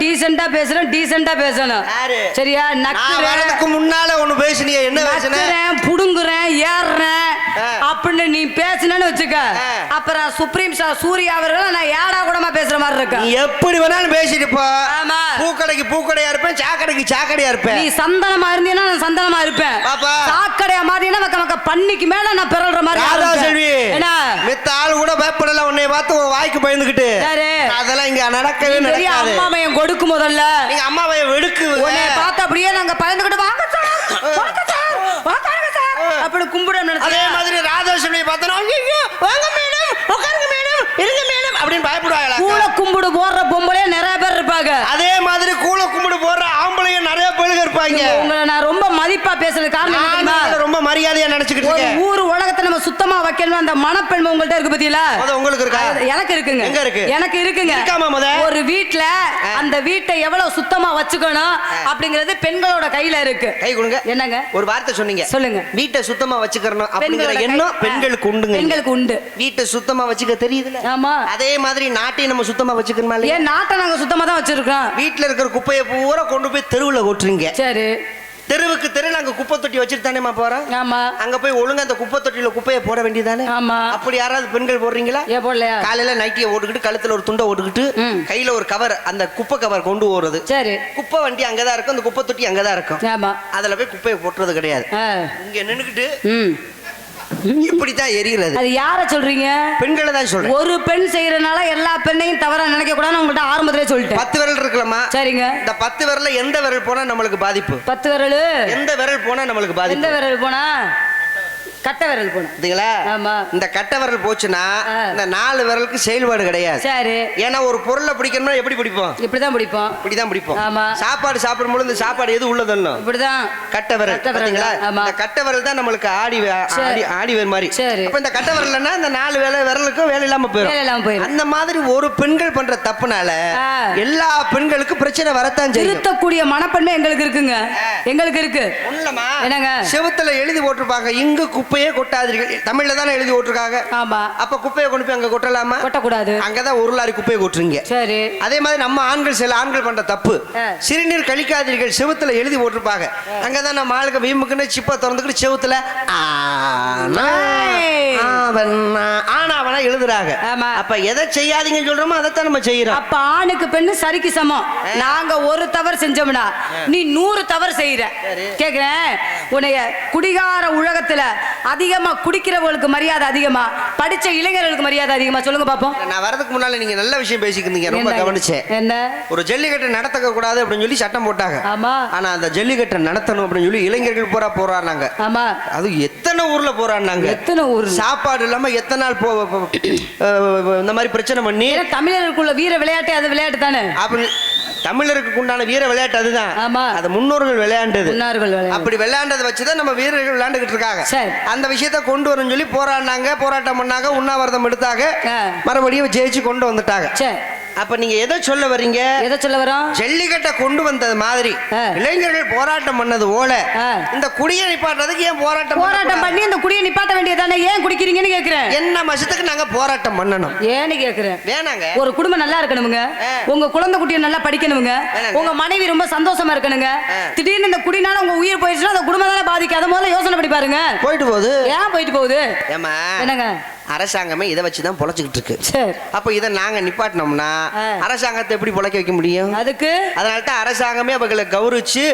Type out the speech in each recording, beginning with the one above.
டீசெண்டா பேசுறேன் டீசெண்டா பேசணும்? சரியா நக்குறேன் முன்னால ஒண்ணு பேசுனீங்க என்ன பேசுன நக்குறேன் புடுங்குறேன் ஏறுறேன். அப்படின்னு நீ பேசுனேன்னு வச்சுக்க. அப்புறம் சுப்ரீம் சா சூர்யா அவர்கள் நான் ஏடா கூடமா பேசுற மாதிரி இருக்கு. நீ எப்படி வேணாலும் பேசிட்டு போ. ஆமா. பூக்கடைக்கு பூக்கடையா இருப்பேன் சாக்கடைக்கு சாக்கடையா இருப்பேன். நீ சந்தனமா இருந்தீன்னா நான் சந்தனமா இருப்பேன். பாப்பா. சாக்கடையா மாறினா மக்க மக்க பண்ணிக்கு மேல நான் பிறல்ற மாதிரி. செல்வி என்ன? மித்த ஆள் கூட பயப்படல உன்னை பார்த்து உன் வாய்க்கு பயந்துகிட்டு? அதெல்லாம் இங்க நடக்கவே நடக்காது. அம்மா பையன் கொடுக்கு முதல்ல நீங்க அம்மாவை வெடுக்கு உன்னை பார்த்து அப்படியே நாங்க பயந்துகிட்டு வாங்க சார் வாங்க சார் வாங்க சார் அப்படி கும்பிட அதே மாதிரி ராதா செல்வி பார்த்தோன்னா ஐயோ வாங்க மேடம் உட்காருங்க மேடம் இருங்க மேடம் அப்படின்னு பயப்படுவாங்களா கூல கும்பிடு போடுற பொம்பளையே நிறைய பேர் இருப்பாங்க அதே மாதிரி போடுற ஆம்பளைங்க நிறைய பேருங்க இருப்பாங்க. உங்களை நான் ரொம்ப மதிப்பா பேசுறது காரணம் நான் ரொம்ப மரியாதையா நினைச்சுக்கிட்டு இருக்கேன். ஊர் உலகத்தை நம்ம சுத்தமா வைக்கணும் அந்த மனப்பெண்மை உங்கள்ட்ட இருக்கு பத்தியில உங்களுக்கு இருக்கா? எனக்கு இருக்குங்க. எங்க இருக்கு? எனக்கு இருக்குங்க? ஒரு வீட்ல அந்த வீட்டை எவ்வளவு சுத்தமா வச்சுக்கணும் அப்படிங்கறது பெண்களோட கையில இருக்கு. கை கொடுங்க. என்னங்க? ஒரு வார்த்தை சொன்னீங்க. சொல்லுங்க. வீட்டை சுத்தமா வச்சுக்கறணும் அப்படிங்கிற எண்ணம் பெண்களுக்கு உண்டுங்க. பெண்களுக்கு உண்டு. வீட்டை சுத்தமா வச்சுக்க தெரியுதுல ஆமா. அதே மாதிரி நாட்டையும் நம்ம சுத்தமா வச்சுக்கணுமா இல்லையா? ஏன் நாட்டை நாங்க சுத்தமா தான் வச்சிருக்கோம்? வீட்டுல இருக்கிற குப்பையை பூரா கொண்டு போய் தெருவுல கொட்டுறீங்க சரி. தெருவுக்கு தெரு நாங்க குப்பை தொட்டி வச்சுட்டு தானேமா போறோம் ஆமா. அங்க போய் ஒழுங்கா அந்த குப்பை தொட்டியில குப்பையை போட வேண்டியதானே? ஆமா. அப்படி யாராவது பெண்கள் போடுறீங்களா? ஏன் போடலையா? காலையில நைட்டியை ஓட்டுக்கிட்டு கழுத்துல ஒரு துண்டை ஓட்டுக்கிட்டு. கையில ஒரு கவர் அந்த குப்பை கவர் கொண்டு போறது சரி. குப்பை வண்டி அங்கதான் இருக்கும் அந்த குப்பை தொட்டி அங்கதான் இருக்கும். ஆமா. அதுல போய் குப்பையை போட்டுறது கிடையாது. இங்க நின்னுக்கிட்டு இப்படித்தான் எரிகிறது. அது யார சொல்றீங்க? பெண்களை தான் சொல்றேன். ஒரு பெண் செய்யறதுனால எல்லா பெண்ணையும் தவறா நினைக்க கூடாதுன்னு உங்கள்ட்ட ஆரம்பத்திலே சொல்லிட்டேன். பத்து விரல் இருக்கலாமா சரிங்க. இந்த பத்து விரல்ல எந்த விரல் போனா நம்மளுக்கு பாதிப்பு? பத்து விரல்? எந்த விரல் போனா நம்மளுக்கு எந்த பாதிப்பு விரல் போனா? கட்டை விரல் போனா பாத்தீங்களா? ஆமா. இந்த கட்டை விரல் போச்சுன்னா. இந்த நாலு விரலுக்கு செயல்பாடு கிடையாது. சரி. ஏன்னா ஒரு பொருளை பிடிக்கணும்னா எப்படி பிடிப்போம்? இப்படிதான் பிடிப்போம். இப்படிதான் பிடிப்போம். ஆமா. சாப்பாடு சாப்பிடும் பொழுது இந்த சாப்பாடு எது உள்ளதல்லும் இப்படிதான். கட்டை விரல் ஆமா. இந்த கட்டை விரல் தான் நம்மளுக்கு ஆடி. ஆடி ஆடி வேர் மாதிரி. சரி. அப்ப இந்த கட்டை விரல்னா இந்த நாலு வேலை விரலுக்கும் வேலை இல்லாம வேலை போயிடும் இல்லாம போயிடும் அந்த மாதிரி ஒரு பெண்கள் பண்ற தப்புனால. எல்லா பெண்களுக்கும் பிரச்சனை வரத்தான் செய்யும். திருத்தக்கூடிய மனப்பன்மை எங்களுக்கு இருக்குங்க. எங்களுக்கு இருக்கு. என்னங்க? செவுத்துல எழுதி போட்டிருப்பாங்க. இங்கு குப்பையே கொட்டாதீர்கள். தமிழ்ல தானே எழுதி போட்டிருக்காங்க. ஆமா. அப்ப குப்பையை கொண்டு போய் அங்க கொட்டலாமா? கொட்டக்கூடாது. அங்கதான் ஒரு லாரி குப்பையை கொட்டுறீங்க. சரி. அதே மாதிரி நம்ம ஆண்கள் சில ஆண்கள் பண்ற தப்பு. சிறுநீர் கழிக்காதீர்கள் செவுத்துல எழுதி போட்டிருப்பாங்க. அங்கதான் நம்ம ஆளுக்கு வீம்புக்குன்னு சிப்ப திறந்துக்கிட்டு செவுத்துல ஆனாவனா எழுதுறாங்க. அப்ப எதை செய்யாதீங்கன்னு சொல்றோமோ அதைத்தான் நம்ம செய்யறோம். அப்ப ஆணுக்கு பெண்ணு சரிக்கு சமம். நாங்க ஒரு தவறு செஞ்சோம்னா நீ நூறு தவறு செய்யற கேக்குறேன்? உன்னைய குடிகார உலகத்துல அதிகமா குடிக்கிறவங்களுக்கு மரியாதை அதிகமா படிச்ச இளைஞர்களுக்கு மரியாதை அதிகமா சொல்லுங்க பாப்போம். நான் வரதுக்கு முன்னால நீங்க நல்ல விஷயம் பேசிக்கிறீங்க ரொம்ப? கவனிச்சேன். என்ன? ஒரு ஜல்லிக்கட்டு நடத்தக்க கூடாது அப்படின்னு சொல்லி சட்டம் போட்டாங்க. ஆமா. ஆனா அந்த ஜல்லிக்கட்டை நடத்தணும் அப்படின்னு சொல்லி இளைஞர்கள் பூரா போறாங்க ஆமா. அது எத்தனை ஊர்ல போறான்னாங்க? எத்தனை ஊர் சாப்பாடு இல்லாம எத்தனை நாள் போ இந்த மாதிரி பிரச்சனை பண்ணி ஏன்னா தமிழருக்குள்ள வீர விளையாட்டு அது விளையாட்டு தானே? அப்படி தமிழருக்கு உண்டான வீர விளையாட்டு அதுதான். ஆமா. அது முன்னோர்கள் விளையாண்டது. முன்னார்கள் அப்படி விளையாண்டதை வச்சுதான் நம்ம வீரர்கள் விளையாண்டுகிட்டு இருக்காங்க. அந்த விஷயத்த கொண்டு வரணும்னு சொல்லி போராடினாங்க போராட்டம் பண்ணாங்க உண்ணாவிரதம் எடுத்தாங்க. மறுபடியும் ஜெயிச்சு கொண்டு வந்துட்டாங்க. அப்ப நீங்க எதை சொல்ல வர்றீங்க? எதை சொல்ல வரோம் ஜல்லிக்கட்டை கொண்டு வந்தது மாதிரி. இளைஞர்கள் போராட்டம் பண்ணது போல. இந்த குடியை நிப்பாட்டுறதுக்கு ஏன் போராட்டம் போராட்டம்? பண்ணி இந்த குடியை நிப்பாட்ட வேண்டியதானே ஏன் குடிக்கிறீங்கன்னு கேக்குறேன். என்ன மாசத்துக்கு நாங்க போராட்டம் பண்ணணும்? ஏன்னு கேக்குறேன். வேணாங்க. ஒரு குடும்பம் நல்லா இருக்கணுமுங்க. ஆ. உங்க குழந்தை குட்டியை நல்லா படிக்கணுங்க. உங்க மனைவி ரொம்ப சந்தோஷமா இருக்கணுங்க. திடீர்னு இந்த குடினால உங்க உயிர் போயிடுச்சுன்னா அந்த குடும்பம் தானே பாதிக்கும். அதை முதல்ல யோசனை பண்ணி பாருங்க. போயிட்டு போகுது. ஏன் போயிட்டு போகுது? ஏமா என்னங்க? அரசாங்கமே இதை வச்சு தான் பொழைச்சிக்கிட்டு இருக்கு அப்ப இதை நாங்க நிப்பாட்டினோம்னா. அரசாங்கத்தை எப்படி பொழைக்க வைக்க முடியும் அதுக்கு அதனால தான் அரசாங்கமே அவங்களை கௌரவிச்சு.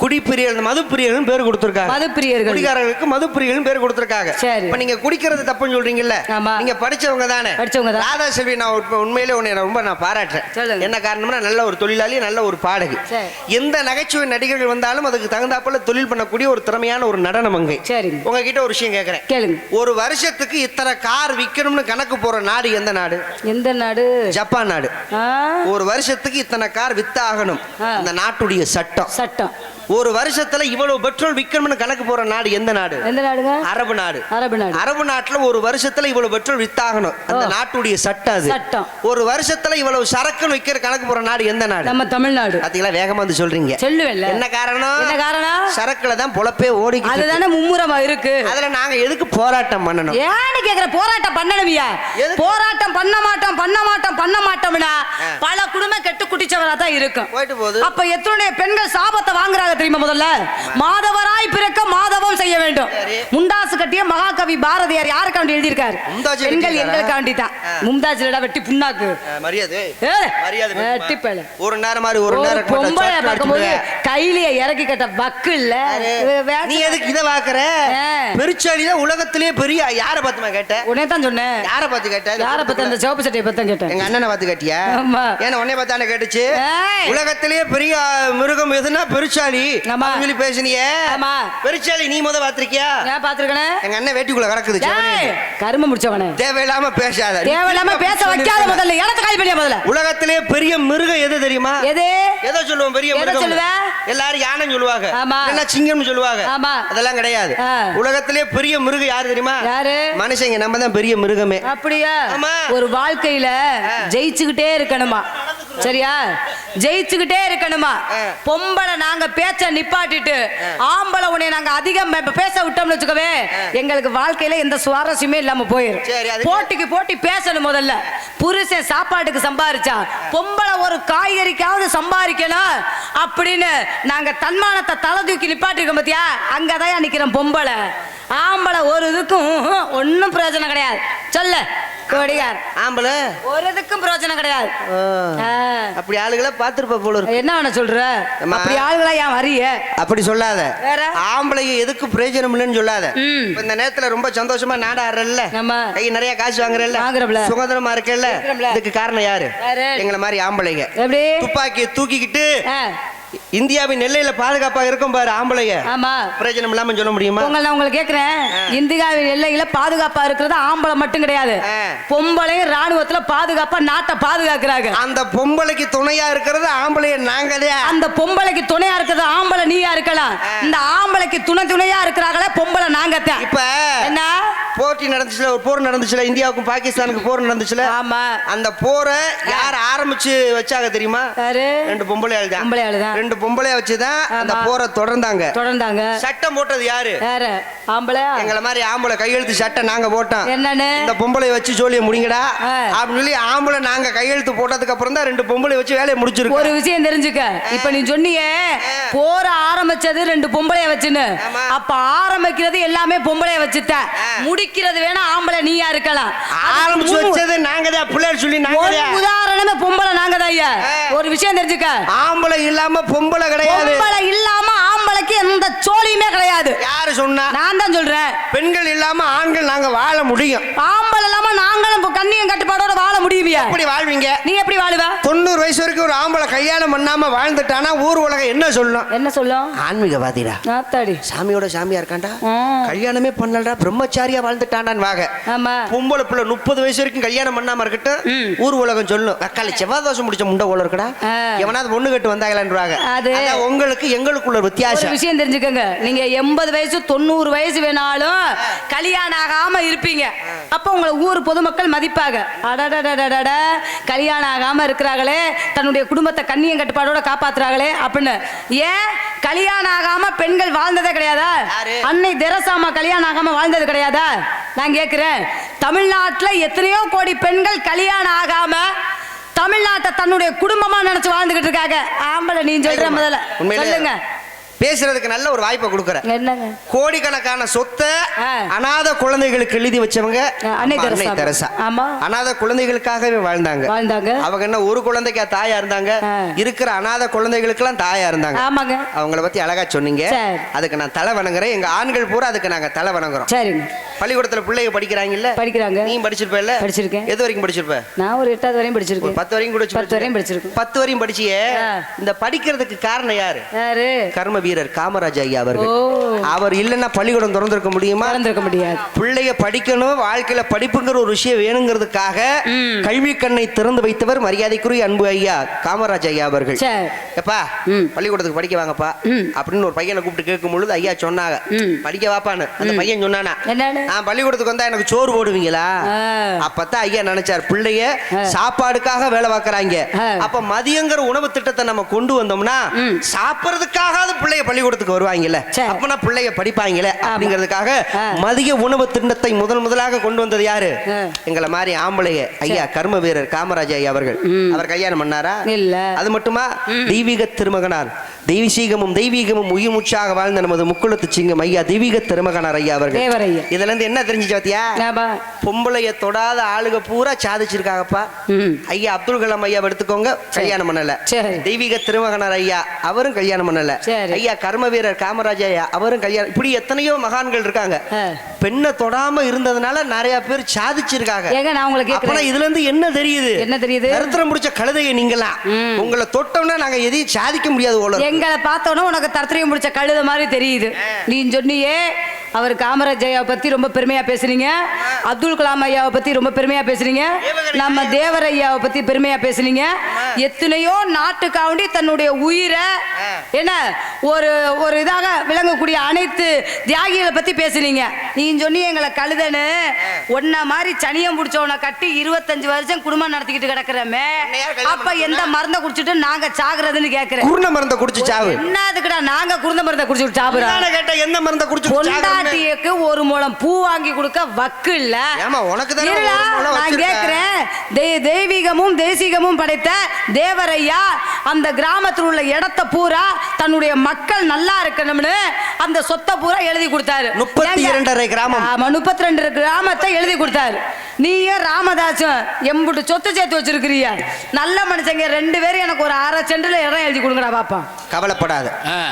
குடிப்பிரியர்கள் மதுப்பிரியர்கள் பேர் கொடுத்திருக்காங்க. மதுப்பிரியர்கள். குடிகாரர்களுக்கு மதுப்பிரியர்கள் பேர் கொடுத்திருக்காங்க. சரி. இப்ப நீங்க குடிக்கிறது தப்புன்னு சொல்றீங்கல்ல? ஆமா. நீங்க படிச்சவங்க தானே? படிச்சவங்க தான். ராதா செல்வி நான் உண்மை- உண்மையிலே உன்னை ரொம்ப நான் பாராட்டுறேன். என்ன காரணம்னா நல்ல ஒரு தொழிலாளி நல்ல ஒரு பாடகி. சரி. எந்த நகைச்சுவை நடிகர்கள் வந்தாலும் அதுக்கு தகுந்தாப்புல தொழில் பண்ணக்கூடிய ஒரு திறமையான ஒரு நடன மங்கை சரிங்க உங்ககிட்ட ஒரு விஷயம் கேட்கறேன் கேளுங்க. ஒரு வருஷத்துக்கு இத்தனை கார் விற்கணும்னு கணக்கு போற நாடு எந்த நாடு? எந்த நாடு? ஜப்பான் நாடு. ஒரு வருஷத்துக்கு இத்தனை கார் வித்தாகணும். அந்த நாட்டுடைய சட்டம். சட்டம். ஒரு வருஷத்துல இவ்வளவு பெட்ரோல் விற்கணும்னு கணக்கு போற நாடு எந்த நாடு? எந்த நாடுங்க? அரபு நாடு. அரபு நாடு. அரபு நாட்டுல ஒரு வருஷத்துல இவ்வளவு பெட்ரோல் வித்தாகணும். அந்த. நாட்டுடைய சட்டம் அது. சட்டம். ஒரு வருஷத்துல இவ்வளவு சரக்குன்னு விற்கிற கணக்கு போற நாடு எந்த நாடு? நம்ம தமிழ்நாடு. பாத்தீங்களா? வேகமா வந்து சொல்றீங்க. சொல்லுவேன்ல. என்ன காரணம்? என்ன காரணம்? சரக்குல தான் பொழப்பே இருக்கு. அதுதானே மும்முரமா இருக்கு. அதுல நாங்க எதுக்கு போராட்டம் பண்ணணும்? ஏன்னு கேக்குற போராட்டம் பண்ணணுமியா? போராட்டம் பண்ண மாட்டோம் பண்ண மாட்டோம் பண்ண மாட்டோம்னா பல குடும்பம் கெட்டு குட்டிச்சவரா தான் இருக்கும். போயிட்டு போகுது. அப்ப எத்தனை பெண்கள் சாபத்தை வாங்குறாங்க தெரியுமா முதல்ல? மாதவராய் பிறக்க மாதவம் செய்ய வேண்டும். முண்டாசு கட்டிய மகாகவி பாரதியார் யாருக்காண்டி எழுதியிருக்காரு? பெண்கள்? எங்களுக்காண்டி தான். மும்தாஜ் இல்லடா வெட்டி புண்ணாக்கு. மரியாதை. வெட்டி. ஒரு நேரம் மாதிரி ஒரு நேரம் பொம்பளை பார்க்கும்போது. கையிலேயே இறக்கி கட்ட வக்கு இல்ல நீ எதுக்கு இத பாக்குற. பெருச்சாளி தான் உலகத்திலேயே பெரிய யார பாத்துமா கேட்ட? உடனே தான் சொன்னேன். யார பாத்து கேட்ட? இந்த யார பத்தி அந்த சிவப்பு சட்டையை பத்தி தான் கேட்டேன். எங்க அண்ணனை பாத்து கேட்டியா. ஏன்னா உன்னை பார்த்தானே கேட்டுச்சு. உலகத்திலேயே பெரிய மிருகம் எதுனா பெருச்சாளி சொல்லி பேசுனியே. ஆமா. நீ முத பாத்திருக்கியா? பாத்துருக்கனே? எங்க அண்ணன் வேட்டிக்குள்ள கிடக்குது. கரும முடிச்சவனே. தேவையில்லாம பேசாத. தேவையில்லாம பேச வைக்காத முதல்ல. இடத்த காலி பண்ணியா முதல்ல? உலகத்திலே பெரிய மிருகம் எது தெரியுமா? எது? எதை சொல்லுவோம்? பெரிய மிருகம். சொல்லுவ? எல்லாரும் யானைன்னு சொல்லுவாங்க. ஆமா. சிங்கம்னு சொல்லுவாங்க. ஆமா. அதெல்லாம் கிடையாது. உலகத்திலே பெரிய மிருகம் யாரு தெரியுமா? யாரு? மனுஷங்க. நம்ம தான் பெரிய மிருகமே. அப்படியா. ஒரு வாழ்க்கையில ஜெயிச்சுக்கிட்டே இருக்கணுமா? சரியா? ஜெயிச்சுக்கிட்டே இருக்கணுமா. பொம்பளை நாங்க பேச்ச நிப்பாட்டிட்டு ஆம்பளை உன்னை நாங்க அதிகம் பேச விட்டோம்னு வச்சுக்கவே எங்களுக்கு வாழ்க்கையில எந்த சுவாரஸ்யமே இல்லாம அதுக்கு- போட்டிக்கு போட்டி பேசணும் முதல்ல. புருஷன் சாப்பாட்டுக்கு சம்பாரிச்சா பொம்பளை ஒரு காய்கறிக்காவது சம்பாதிக்கணும் அப்படின்னு நாங்க தன்மானத்தை தலை தூக்கி நிப்பாட்டிருக்கோம் பாத்தியா? அங்கதான் நிக்கிறோம் பொம்பளை. ஆம்பளை ஒரு இதுக்கும் ஒன்றும் பிரயோஜனம் கிடையாது. சொல்லு. கொடிகார் ஆம்பளை? ஒரு இதுக்கும் பிரயோஜனம் கிடையாது. அப்படி ஆளுகளை பார்த்திருப்ப போல இருக்கு. என்ன வேணா சொல்ற. அப்படி ஆளுகளா ஏன் வரிய அப்படி சொல்லாத. வேற? ஆம்பளைங்க எதுக்கு பிரயோஜனம் இல்லைன்னு சொல்லாத. இந்த நேரத்துல ரொம்ப சந்தோஷமா நாடாடுறல்ல. கை நிறைய காசு வாங்குறல்ல. வாங்குறோம்ல. சுதந்திரமா இருக்கிறோம்ல. இதுக்கு காரணம் யாரு? எங்களை மாதிரி ஆம்பளைங்க. எப்படி? துப்பாக்கியை தூக்கிக்கிட்டு இந்தியாவின் எல்லையில பாதுகாப்பா இருக்கும் பாரு ஆம்பளைங்க. ஆமா. பிரயோஜனம் இல்லாம சொல்ல முடியுமா? உங்களை நான் உங்களுக்கு கேக்குறேன். இந்தியாவின் எல்லையில பாதுகாப்பா இருக்கிறது ஆம்பளை மட்டும் கிடையாது. ஆ. பொம்பளையும் ராணுவத்துல பாதுகாப்பா நாட்டை பாதுகாக்கிறாங்க. அந்த பொம்பளைக்கு துணையா இருக்கிறது ஆம்பளைய நாங்களே. அந்த பொம்பளைக்கு துணையா இருக்கிறது ஆம்பளை நீயா இருக்கலாம். இந்த ஆம்பளைக்கு துணை துணையா இருக்கிறாங்களே பொம்பளை நாங்க இப்ப என்ன? போட்டி நடந்துச்சுல ஒரு போர் நடந்துச்சுல இந்தியாவுக்கும் பாகிஸ்தானுக்கு போர் நடந்துச்சுல ஆமா. அந்த போரை யார் ஆரம்பிச்சு வச்சாங்க தெரியுமா? யாரு? ரெண்டு பொம்பளை தான். ரெண்டு பொம்பளைய வச்சுதான் அந்த. போரை தொடர்ந்தாங்க. தொடர்ந்தாங்க. சட்டம் போட்டது யாரு? யாரு? ஆம்பளையா எங்களை மாதிரி ஆம்பளை கையெழுத்து சட்டம் நாங்க போட்டோம். என்னன்னு? இந்த பொம்பளை வச்சு ஜோலியை முடிங்கடா. அப்படின்னு சொல்லி ஆம்பளை நாங்க கையெழுத்து போட்டதுக்கு அப்புறம் தான் ரெண்டு பொம்பளை வச்சு வேலையை முடிச்சிருக்கோம். ஒரு விஷயம் தெரிஞ்சுக்க. இப்ப நீ சொன்னியே போற ஆரம்பிச்சது ரெண்டு பொம்பளைய வச்சுன்னு. அப்ப ஆரம்பிக்கிறது எல்லாமே பொம்பளைய வச்சுட்ட. முடிக்கிறது வேணா ஆம்பளை நீயா இருக்கலாம். ஆரம்பிச்சு வச்சது நாங்க தான் பிள்ளைகள் சொல்லி ஒரு நாங்க உதாரணமே பொம்பளை நாங்க தான் ஐயா. ஒரு விஷயம் தெரிஞ்சுக்க. ஆம்பளை இல்லாம பொம்பளை கிடையாது. பொம்பளை இல்லாம சோழியுமே கிடையாது. யாரு சொன்னா? நான் தான் சொல்றேன். பெண்கள் இல்லாம ஆண்கள் நாங்க வாழ முடியும். ஆம்பளை இல்லாம நாங்களும் கண்ணியம் கட்டுப்பாடோட வாழ முடியுவியா எப்படி வாழ்வீங்க? நீ எப்படி வாழுவ? தொண்ணூறு வயசு வரைக்கும் ஒரு ஆம்பளை கல்யாணம் பண்ணாம வாழ்ந்துட்டானா ஊர் உலகம் என்ன சொல்லும்? என்ன சொல்லும்? ஆன்மீகவாதிடா. நாத்தாடி. சாமியோட சாமியா இருக்காண்டா. கல்யாணமே பண்ணலடா பிரம்மச்சாரியா வாழ்ந்துட்டாண்டான் வாங்க. ஆமா. பொம்பளை பிள்ளை முப்பது வயசு வரைக்கும் கல்யாணம் பண்ணாம இருக்கட்டும். ஊர் உலகம் சொல்லும். அக்கால செவ்வாய் தோசை முடிச்ச முண்டை போல இருக்குடா. எவனாவது பொண்ணு கட்டு வந்தாங்களான்றாங்க. உங்களுக்கு எங்களுக்குள்ள வித்தியாசம். விஷயம் தெரிஞ்சுக்கங்க நீங்க எண்பது வயசு தொண்ணூறு வயசு வேணாலும் கல்யாணம் ஆகாம இருப்பீங்க. அப்ப உங்களை ஊர் பொதுமக்கள் மதிப்பாங்க. அடடடடடட கல்யாணம் ஆகாம இருக்கிறாங்களே தன்னுடைய குடும்பத்தை கண்ணியம் கட்டுப்பாடோட காப்பாத்துறாங்களே அப்படின்னு. ஏன்? கல்யாணம் ஆகாம பெண்கள் வாழ்ந்ததே கிடையாதா? அன்னை தெரசாமா கல்யாணம் ஆகாம வாழ்ந்தது கிடையாதா? நான் கேக்குறேன். தமிழ்நாட்டுல எத்தனையோ கோடி பெண்கள் கல்யாணம் ஆகாம தமிழ்நாட்டை தன்னுடைய குடும்பமா நினைச்சு வாழ்ந்துகிட்டு இருக்காங்க. ஆம்பளை நீ சொல்ற முதல்ல. சொல்லுங்க. பேசுறதுக்கு நல்ல ஒரு வாய்ப்பை கொடுக்குற என்னங்க? கோடிக்கணக்கான சொத்தை ஆ. அனாதை குழந்தைகளுக்கு எழுதி வச்சவங்க அன்னை தெரசா. ஆமா. அனாதை குழந்தைகளுக்காகவே வாழ்ந்தாங்க. வாழ்ந்தாங்க. அவங்க என்ன ஒரு குழந்தைக்கா தாயா இருந்தாங்க. இருக்கிற அனாதை குழந்தைகளுக்கெல்லாம் தாயா இருந்தாங்க. ஆமாங்க. அவங்கள பத்தி அழகா சொன்னீங்க. அதுக்கு நான் தலை வணங்குறேன். எங்க ஆண்கள் பூரா அதுக்கு நாங்க தலை வணங்குறோம். சரிங்க. பள்ளிக்கூடத்துல பிள்ளைங்க படிக்கிறாங்கல்ல? படிக்கிறாங்க. நீ படிச்சிருப்ப படிச்சிருக்கேன். எது வரைக்கும் படிச்சிருப்ப? நான் ஒரு எட்டாவது வரையும் படிச்சிருக்கேன். பத்து வரைக்கும் கூட பத்து வரையும் படிச்சிருக்கேன். பத்து வரையும் படிச்சியே. இந்த படிக்கிறதுக்கு காரணம் யாரு? யாரு? கர்ம வீரர் காமராஜ் ஐயா அவர்கள். அவர் இல்லைன்னா பள்ளிக்கூடம் திறந்திருக்க முடியுமா மறந்திருக்க முடியாது பிள்ளைய படிக்கணும் வாழ்க்கையில படிப்புங்கிற ஒரு விஷயம் வேணுங்கிறதுக்காக. கல்வி கண்ணை திறந்து வைத்தவர் மரியாதைக்குரிய அன்பு ஐயா காமராஜ் ஐயா அவர்கள் எப்பா. பள்ளிக்கூடத்துக்கு படிக்க வாங்கப்பா. அப்படின்னு ஒரு பையனை கூப்பிட்டு கேட்கும் பொழுது ஐயா சொன்னாங்க. படிக்க வாப்பான்னு அந்த பையன் சொன்னானா நான் பள்ளிக்கூடத்துக்கு வந்தா எனக்கு சோறு போடுவீங்களா. அப்பதான் ஐயா நினைச்சார் பிள்ளைய. சாப்பாடுக்காக வேலை பார்க்கறாங்க. அப்ப மதியங்கிற உணவு திட்டத்தை நம்ம கொண்டு வந்தோம்னா. சாப்பிடறதுக்காக பிள்ளைய பள்ளிக்கூடத்துக்கு வருவாங்கல்ல. அப்பனா பிள்ளைய படிப்பாங்களே ஆமா. அப்படிங்கிறதுக்காக. மதிய உணவு திட்டத்தை முதல் முதலாக கொண்டு வந்தது யாரு. எங்களை மாதிரி ஆம்பளைய ஐயா கர்ம வீரர் காமராஜ் ஐயா அவர்கள். அவர் கல்யாணம் பண்ணாரா இல்ல அது மட்டுமா தெய்வீக திருமகனார் தெய்வீகமும் தெய்வீகமும் உயிர் மூச்சாக வாழ்ந்த நமது முக்குளத்து சிங்கம் ஐயா தெய்வீக திருமகனார் ஐயா அவர்கள் இதுல இருந்து என்ன தெரிஞ்சுச்சு பாத்தியா. பொம்பளைய தொடாத ஆளுக பூரா சாதிச்சிருக்காங்கப்பா. ஐயா அப்துல் கலாம் ஐயா எடுத்துக்கோங்க கல்யாணம் பண்ணல சரி. தெய்வீக திருமகனார் ஐயா அவரும் கல்யாணம் பண்ணல சரி. ஐயா கர்ம வீரர் காமராஜ் ஐயா அவரும் கல்யாணம் இப்படி எத்தனையோ மகான்கள் இருக்காங்க. பெண்ணை தொடாம இருந்ததுனால நிறைய பேர் சாதிச்சிருக்காங்க ஏங்க நான் உங்களை அப்பனா கேக்குறேன் இதுல இருந்து என்ன தெரியுது என்ன தெரியுது? தரித்திரம் முடிச்ச கழுதைய நீங்களா. உங்களை தொட்டோம்னா நாங்க எதையும் சாதிக்க முடியாது. எங்களை பார்த்தோன்னா உனக்கு தரத்திரியம் முடிச்ச கழுத மாதிரி தெரியுது நீ சொன்னியே அவர் காமராஜ் ஐயாவை பத்தி ரொம்ப பெருமையா பேசுறீங்க அப்துல் கலாம் ஐயாவை பத்தி ரொம்ப பெருமையா பேசுறீங்க நம்ம தேவர் ஐயாவை பத்தி பெருமையா பேசுனீங்க. எத்தனையோ நாட்டுக்காண்டி தன்னுடைய உயிரை என்ன ஒரு ஒரு இதாக விளங்கக்கூடிய அனைத்து தியாகிகளை பத்தி பேசுனீங்க. நீ சொன்னி எங்களை கழுதன்னு ஒன்ன மாதிரி சனியம் பிடிச்சவனை கட்டி இருபத்தஞ்சு வருஷம் குடும்பம் நடத்திக்கிட்டு கிடக்குறமே. அப்ப எந்த மருந்தை குடிச்சிட்டு நாங்க சாகுறதுன்னு கேக்குறேன். குருண மருந்தை குடிச்சு சாவு. என்னதுக்குடா நாங்க குருந்த மருந்தை குடிச்சிட்டு சாப்பிடுறோம் கேட்டேன் எந்த மருந்தை குடிச்சு பொண்டாட்டியக்கு ஒரு முழம் பூ வாங்கி கொடுக்க வக்கு இல்ல ஏமா உனக்கு தானே இருடா, ஒரு முழம் நான். கேக்குறேன் தெய்- தெய்வீகமும் தேசிகமும் படைத்த தேவரையா அந்த கிராமத்தில் உள்ள இடத்த பூரா தன்னுடைய மக்கள் நல்லா இருக்கணும்னு அந்த சொத்தை பூரா எழுதி கொடுத்தாரு முப்பத்தி? இரண்டரை கிராமம். ஆமா முப்பத்தி ரெண்டு கிராமத்தை எழுதி கொடுத்தாரு நீயும் ராமதாசும் எம்புட்டு சொத்து சேர்த்து வச்சிருக்கிறீங்க. நல்ல மனுஷங்க ரெண்டு பேரும் எனக்கு ஒரு அரை செண்டுல இடம் எழுதி கொடுங்கடா பாப்பா. கவலைப்படாத.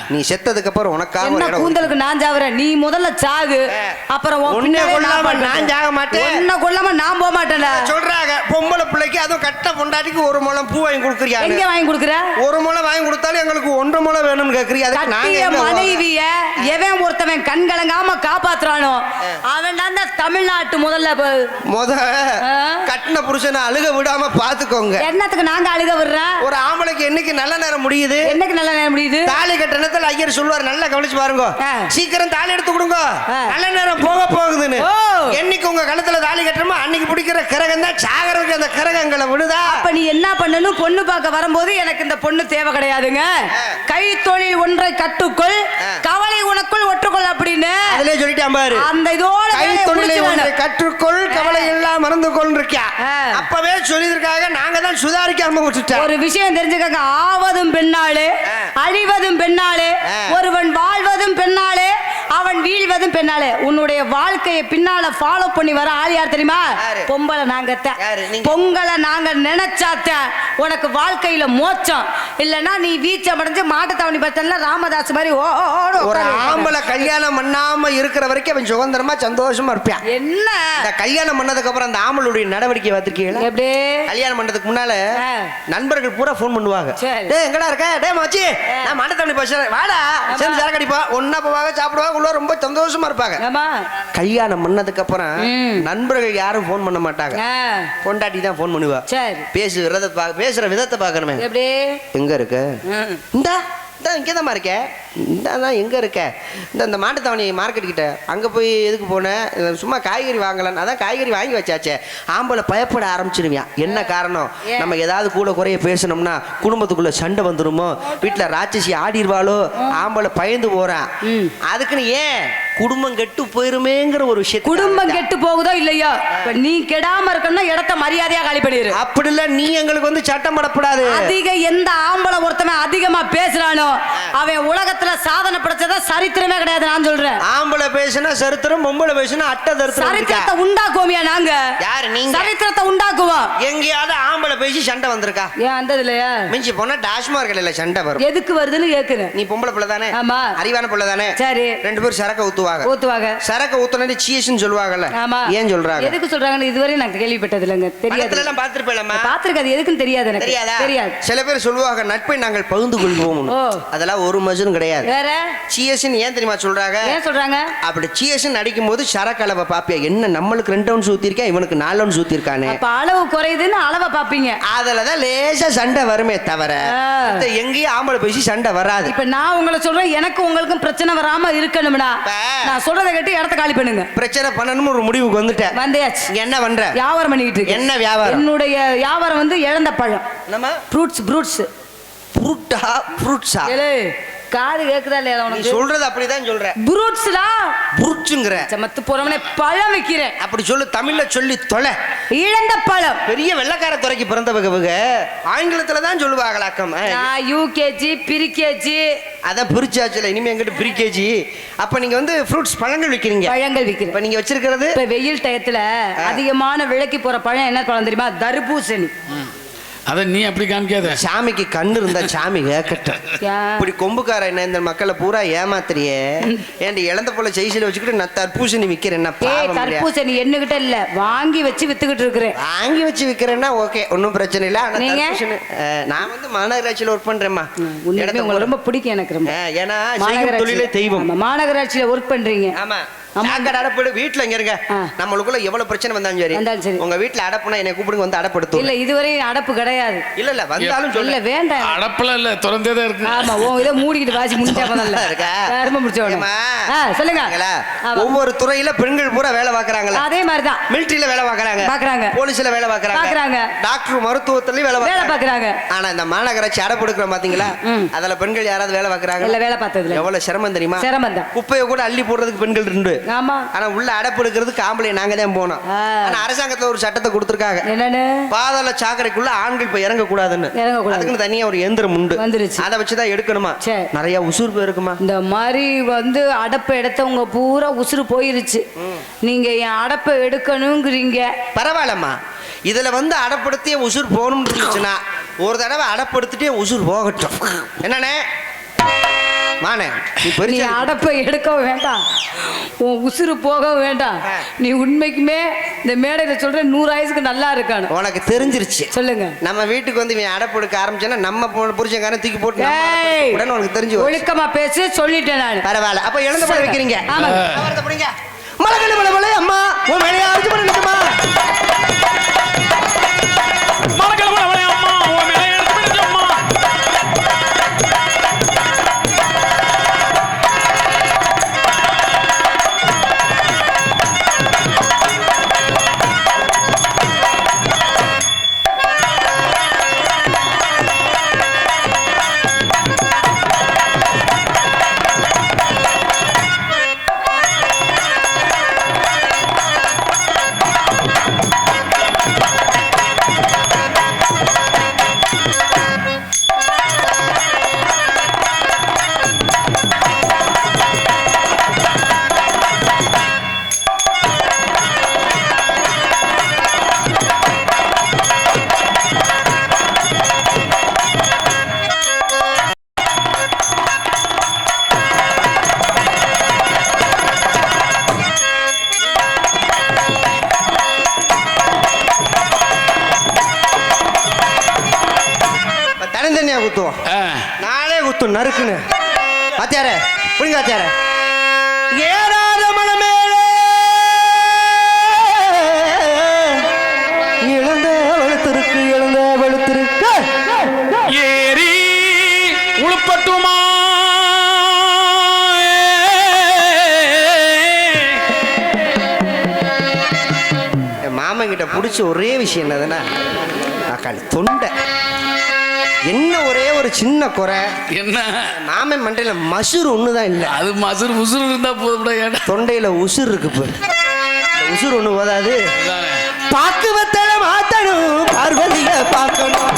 நீ செத்ததுக்கு அப்புறம் உனக்காக என்ன கூந்தலுக்கு நான் சாவுறேன்? நீ முதல்ல சாகு. அப்புறம் உன் உன்னை கொல்லாம. நான் சாக மாட்டேன். உன்னை கொல்லாம நான் போக மாட்டேன்டா. சொல்றாங்க பொம்பளை பிள்ளைக்கு அதுவும் கட்ட பொண்டாட்டிக்கு ஒரு முழம் பூ வாங்கி எங்க கொடுக்குறியாங்க வாங்கி கொடுக்குற? ஒரு முழம் வாங்கி கொடுத்தாலும் எங்களுக்கு ஒன்றரை முழம் வேணும்னு கேக்குறீங்க அதுக்கு நாங்க எங்க? மனைவிய எவன் ஒருத்தவன் கண் கலங்காம காப்பாத்துறானோ அவன் தான் தமிழ்நாட்டு முதல்ல ப- கட்டின புருஷனை அழுக விடாம பாத்துக்கோங்க. என்னத்துக்கு நாங்க அழுக விடுறோம் ஒரு ஆம்பளைக்கு என்னைக்கு நல்ல நேரம் முடியுது? என்னைக்கு நல்ல நேரம் முடியுது? தாலி கட்ட நேரத்துல ஐயர் சொல்லுவார் நல்லா கவனிச்சு பாருங்க. சீக்கிரம் தாலி எடுத்து கொடுங்க. நல்ல நேரம் போக போகுதுன்னு. என்னைக்கு உங்க கழுத்துல தாலி கட்டுறமோ அன்னைக்கு பிடிக்கிற கிரகம் தான் சாகரவுக்கு அந்த கிரகங்களை விடுதா? அப்ப நீ என்ன பண்ணணும்? பொண்ணு பார்க்க வரும்போது எனக்கு இந்த பொண்ணு தேவை கிடையாதுங்க. கை தொழில் ஒன்றை கட்டுக்குள் கவலை உனக்குள் ஒற்றுக்கொள் அப்படின்னு. அதிலே சொல்லிட்டான் பாரு. அந்த இதோட ஒன்றை. கற்றுக்கொள் கவலை எல்லாம் மறந்து ஆ. அப்பவே சொல்லியிருக்காங்க நாங்க தான் சுதாரிக்காம விட்டுட்டோம் ஒரு விஷயம் தெரிஞ்சுக்கங்க ஆவதும் பெண்ணாலே. அழிவதும் பெண்ணாலே. ஒருவன் வாழ்வதும் பெண்ணாலே அவன் வீழ்வதும் பெண்ணாலே உன்னுடைய வாழ்க்கையை பின்னால ஃபாலோ பண்ணி வர ஆள் யார் தெரியுமா? பொம்பளை நாங்க தான். யாரு? நீங்க? பொங்கலை நாங்க நினைச்சாத்தான் உனக்கு வாழ்க்கையில மோச்சம் இல்லனா நீ வீச்சம் அடைஞ்சு மாட்டு தவணி பத்தல ராமதாஸ் மாதிரி ஓ ஒரு. ஆம்பளை கல்யாணம் பண்ணாம இருக்கிற வரைக்கும் அவன் சுதந்திரமா சந்தோஷமா இருப்பான் என்ன கல்யாணம் பண்ணதுக்கு அப்புறம் அந்த ஆம்பளுடைய நடவடிக்கை பார்த்திருக்கீங்களா எப்படி கல்யாணம் பண்றதுக்கு முன்னால. நண்பர்கள் பூரா ஃபோன் பண்ணுவாங்க. டேய் எங்கடா இருக்க டேய் மச்சி நான் மண்டத்தவணி பேசுறேன் வாடா சரி சரக்கு அடிப்பா ஒன்னா போவாங்க சாப்பிடுவாங்க உள்ள ரொம்ப சந்தோஷமா இருப்பாங்க. கல்யாணம் பண்ணதுக்கு அப்புறம். நண்பர்கள் யாரும் ஃபோன் பண்ண மாட்டாங்க. பொண்டாட்டி தான் ஃபோன் பண்ணுவா. சரி. பேசு விரத பா பேசுற விதத்தை பார்க்கணுமே. எப்படி? எங்க இருக்க. இந்தா. இந்த இங்கே தான் இருக்க. இந்த தான் எங்கே இருக்க? இந்த இந்த மாட்டுத்தாவணி மார்க்கெட் கிட்ட. அங்கே போய் எதுக்கு போனேன் சும்மா காய்கறி வாங்கலாம் அதான் காய்கறி வாங்கி வச்சாச்சே. ஆம்பளை பயப்பட ஆரம்பிச்சிருவியான் என்ன காரணம்? நம்ம ஏதாவது கூட குறைய பேசணும்னா குடும்பத்துக்குள்ள சண்டை வந்துருமோ? வீட்டில் ராட்சசி ஆடிடுவாளோ ஆம்பளை பயந்து போறான் ம். அதுக்குன்னு ஏன்? குடும்பம் கெட்டு போயிருமேங்கிற ஒரு விஷயம் குடும்பம் கெட்டு போகுதோ இல்லையோ நீ கெடாம இருக்கணும்னா இடத்த மரியாதையா காலி பண்ணிரு. அப்படி இல்ல நீ எங்களுக்கு வந்து சட்டம் படப்படாது அதிக எந்த ஆம்பளை ஒருத்தவன் அதிகமா பேசுறானோ அவன் உலகத்துல சாதனை படைச்சதா சரித்திரமே கிடையாது நான் சொல்றேன். ஆம்பளை பேசினா சரித்திரம் பொம்பளை பேசினா அட்டை தரித்திரம்? சரித்திரத்தை உண்டாக்குவோமியா நாங்க? யாரு நீங்க? சரித்திரத்தை உண்டாக்குவோம். எங்கேயாவது ஆம்பளை பேசி சண்டை வந்திருக்கா? ஏன் அந்த இல்லையா? மிஞ்சி போனா டாஸ்மார்க் இல்ல சண்டை வரும். எதுக்கு வருதுன்னு கேக்குறேன். நீ பொம்பளை பிள்ளை தானே ஆமா. அறிவான பிள்ளை தானே சரி. ரெண்டு பேரும் சரக்க ஊத்துவோம் ஊத்துவாங்க. ஊத்துவாங்க. சரக்கு ஊத்துனே சீஸ்ன்னு சொல்லுவாங்கல்ல. ஆமா. ஏன் சொல்றாங்க? எதுக்கு சொல்றாங்கன்னு இதுவரை நான் கேள்விப்பட்டது இல்லைங்க தெரியாது எல்லாம் பார்த்திருப்பேன்லம்மா பாத்திருக்காது எதுக்குன்னு தெரியாது எனக்கு. தெரியாதா? தெரியாது. சில பேர் சொல்லுவாங்க நட்பை நாங்கள் பகிர்ந்து கொள்வோம். அதெல்லாம் ஒரு மஜுரும் கிடையாது. வேற? சிஎஸ்ன்னு ஏன் தெரியுமா சொல்றாங்க? ஏன் சொல்றாங்க? அப்படி சிஎஸ்ன்னு அடிக்கும் போது சரக்கு அளவை பாப்பியா. என்ன நம்மளுக்கு ரெண்டு ஒன்று ஊத்திருக்கேன் இவனுக்கு நாலு ஒன்று ஊத்திருக்கானே. அப்ப அளவு குறையுதுன்னு அளவை பாப்பீங்க. அதுலதான் லேசா சண்டை வருமே தவிர எங்கேயும் ஆம்பளை பேசி சண்டை வராது. இப்ப நான் உங்களை சொல்றேன் எனக்கு உங்களுக்கும் பிரச்சனை வராம இருக்கணும்னா. நான் சொல்றதை கேட்டு இடத்த காலி பண்ணுங்க. பிரச்சனை பண்ணணும்னு ஒரு முடிவுக்கு வந்துட்டேன். வந்தாச்சு என்ன பண்ற? வியாபாரம் பண்ணிக்கிட்டு இருக்கேன். என்ன வியாபாரம்? என்னுடைய வியாபாரம் வந்து இழந்த பழம். நம்ம ஃப்ரூட்ஸ் ஃப்ரூட்ஸ் ஃப்ரூட்டா ஃப்ரூட்ஸா காது கேக்குதா இல்லையா நீ உனக்கு? சொல்றது அப்படிதான் சொல்ற ஃப்ரூட்ஸ்டா புருட்ஸுங்கிற. சமத்து போறவனே பழம் விக்கிறேன். அப்படி சொல்லு தமிழ்ல சொல்லி தொலை. இழந்த பழம். பெரிய வெள்ளக்கார துறைக்கு பிறந்தவங்க ஆங்கிலத்துல தான் சொல்லுவாங்களாக்கம் நான் யூகேஜி பிரிகேஜி அதான் பிரிச்சாச்சுல இனிமே எங்கிட்ட பிரிக்கேஜி அப்ப நீங்க வந்து ஃப்ரூட்ஸ் பழங்கள் விக்கிறீங்க. பழங்கள் விக்கிறேன். இப்ப நீங்க வச்சிருக்கிறது? இப்ப வெயில் டயத்துல அதிகமான விலைக்கு போற பழம் என்ன பழம் தெரியுமா? தர்பூசணி. அதை நீ அப்படி காமிக்காத. சாமிக்கு கண்ணு இருந்தா சாமி கேட்கட்டும் ஏன்? இப்படி கொம்புக்கார என்ன இந்த மக்களை பூரா ஏமாத்துறியே? ஏன்டி இழந்த போல செய்சில வச்சுக்கிட்டு நான் தர்பூசணி இல்லையா? தர்பூசணி என்னகிட்ட இல்ல. வாங்கி வச்சு வித்துக்கிட்டு இருக்கிறேன். வாங்கி வச்சு விக்கிறேன்னா ஓகே ஒன்றும் பிரச்சனை இல்லை. ஆனா நீங்க? தர்பூசணி, அஹ், நான் வந்து மாநகராட்சியில் ஒர்க் பண்றேம்மா. உங்களுக்கு ரொம்ப பிடிக்கும் எனக்கு ரொம்ப. ஏன்னா தொழிலே தெய்வம். மாநகராட்சியில ஒர்க் பண்றீங்க. ஆமா. சாக்கடை அடப்பிடு வீட்டுல இங்க இருங்க. நம்மளுக்குள்ள எவ்வளவு பிரச்சனை வந்தாலும் சரி. வந்தாலும் சரி. உங்க வீட்டுல அடப்புனா என்னை கூப்பிடுங்க வந்து அடப்படுத்து இல்ல இதுவரை அடப்பு கிடையாது. இல்ல இல்ல வந்தாலும் இல்ல சொல்ல வேண்டாம் அடப்புல இல்ல திறந்தே தான் இருக்கு. ஆமா ஓ இதை மூடிக்கிட்டு வாசி முடிஞ்சா பண்ணல இருக்கா? ரொம்ப? ஆ சொல்லுங்க. பாத்தீங்களா? ஒவ்வொரு துறையில பெண்கள் பூரா வேலை பாக்குறாங்களா அதே மாதிரிதான். மிலிட்டரியில வேலை பாக்குறாங்க பாக்குறாங்க. போலீஸ்ல வேலை பாக்குறாங்க பாக்குறாங்க. டாக்டர் மருத்துவத்திலயும் வேலை வேலை பாக்குறாங்க பாக்குறாங்க ஆனா இந்த மாநகராட்சி அடப்படுக்கிறோம் பாத்தீங்களா? ம். அதுல பெண்கள் யாராவது வேலை பாக்குறாங்க இல்ல வேலை பார்த்ததுல எவ்வளவு சிரமம் தெரியுமா? சிரமம் தான் குப்பையை கூட அள்ளி போடுறதுக்கு பெண்கள் இருந்து ஆமா. ஆனா உள்ள அடப்படுக்கிறதுக்கு ஆம்பளை நாங்க தான் போனோம். ஆனா அரசாங்கத்துல ஒரு சட்டத்தை கொடுத்திருக்காங்க. என்னன்னு? பாதாள சாக்கடைக்குள்ள ஆண்கள் இப்ப இறங்க கூடாதுன்னு. அதுக்குன்னு தனியா ஒரு எந்திரம் உண்டு. வந்துருச்சு. அதை வச்சுதான் எடுக்கணுமா. நிறைய உசுர் இருக்குமா இந்த மாதிரி வந்து அடப்பை எடுத்தவங்க பூரா உசுறு போயிருச்சு. நீங்க என் அடப்பை எடுக்கணுங்கிறீங்க. பரவாயில்லம்மா. இதுல வந்து அடப்படுத்திய உசுர் போகணும்னு இருந்துச்சுன்னா ஒரு தடவை அடப்படுத்திட்டே உசுர் போகட்டும். என்னண்ணே? மானே நீ அடப்பை எடுக்கவும் வேண்டாம். உன் உசுறு போகவும் வேண்டாம். நீ உண்மைக்குமே இந்த மேடையில சொல்ற நூறு ஆயுசுக்கு நல்லா இருக்கானு. உனக்கு தெரிஞ்சிருச்சு. சொல்லுங்க. நம்ம வீட்டுக்கு வந்து இவன் அடப்படுக்க ஆரம்பிச்சேன்னா நம்ம பொ- புருஷன்காரன் தூக்கி போட்டு உடனே உனக்கு தெரிஞ்சு. ஒழுக்கமா பேசு சொல்லிட்டேன் நான். பரவாயில்ல. அப்ப இழந்த பழம் வைக்கிறீங்க. பிடிங்க. மலக்கண்ணு மலை மலை அம்மா உன் வேலையை அரைச்சு பண்ணி நிற்குமா பிடிச்ச ஒரே விஷயம் என்னதுன்னா அக்காளி தொண்டை. என்ன ஒரே ஒரு சின்ன குறை? என்ன? மாமன் மண்டையில மசூர் ஒண்ணுதான் இல்லை. அது மசுறு முசுறு இருந்தா போதும்டா ஏடா தொண்டையில உசுர் இருக்கு இப்போ உசுர் ஒண்ணு போதாது. பாக்குவத்தல மாத்தணும் பார்வதிய பார்க்கணும்.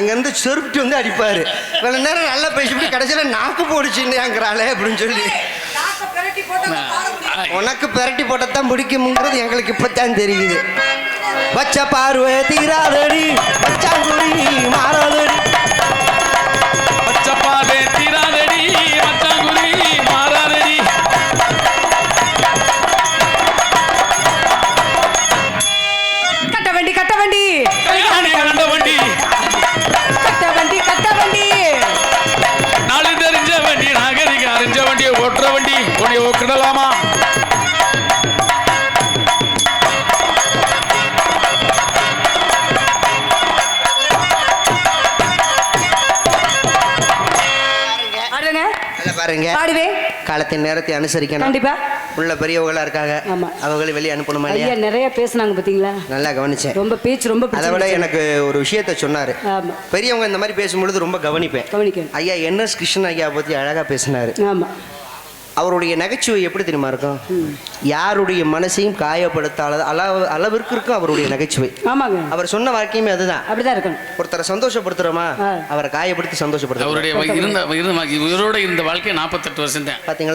அங்கேருந்து செருப்பிட்டு வந்து அடிப்பாரு. இவ்வளோ நேரம் நல்லா பேசிவிட்டு கடைசியில் நாக்கு போடுச்சுங்கிறாளே அப்படின்னு சொல்லி. உனக்கு பெரட்டி போட்டத்தான் பிடிக்கும்ங்கிறது எங்களுக்கு இப்பத்தான் தெரியுது. வச்ச பார்வை தீராதடி வச்சாங்குடி மாறாதடி. பாருங்க. ஆடுவேன் காலத்தின் நேரத்தை அனுசரிக்கணும். கண்டிப்பா. உள்ள பெரியவங்களா இருக்காங்க. ஆமா. அவங்களே வெளியே அனுப்பணுமா ஐயா நிறைய பேசுனாங்க பாத்தீங்களா? நல்லா கவனிச்சேன். ரொம்ப பேச்சு ரொம்ப அதை விட. எனக்கு ஒரு விஷயத்த சொன்னாரு. பெரியவங்க இந்த மாதிரி பேசும்பொழுது ரொம்ப கவனிப்பேன். கவனிக்கணும். ஐயா என்எஸ் கிருஷ்ணன் ஐயா பத்தி அழகா பேசினாரு. ஆமா. அவருடைய நகைச்சுவை எப்படி தெரியுமா இருக்கும்? யாருடைய மனசையும் காயப்படுத்தாத அளவு அளவிற்கு இருக்கும் அவருடைய நகைச்சுவை. ஆமாங்க. அவர் சொன்ன வாக்கியமே அதுதான். அப்படிதான் இருக்கணும் ஒருத்தரை சந்தோஷப்படுத்துறோமா. அவரை காயப்படுத்தி சந்தோஷப்படுத்துறோம்? அவருடைய இருந்த இருந்த உயிரோட இருந்த வாழ்க்கை நாற்பத்தெட்டு வருஷம் தான் பாத்தீங்களா?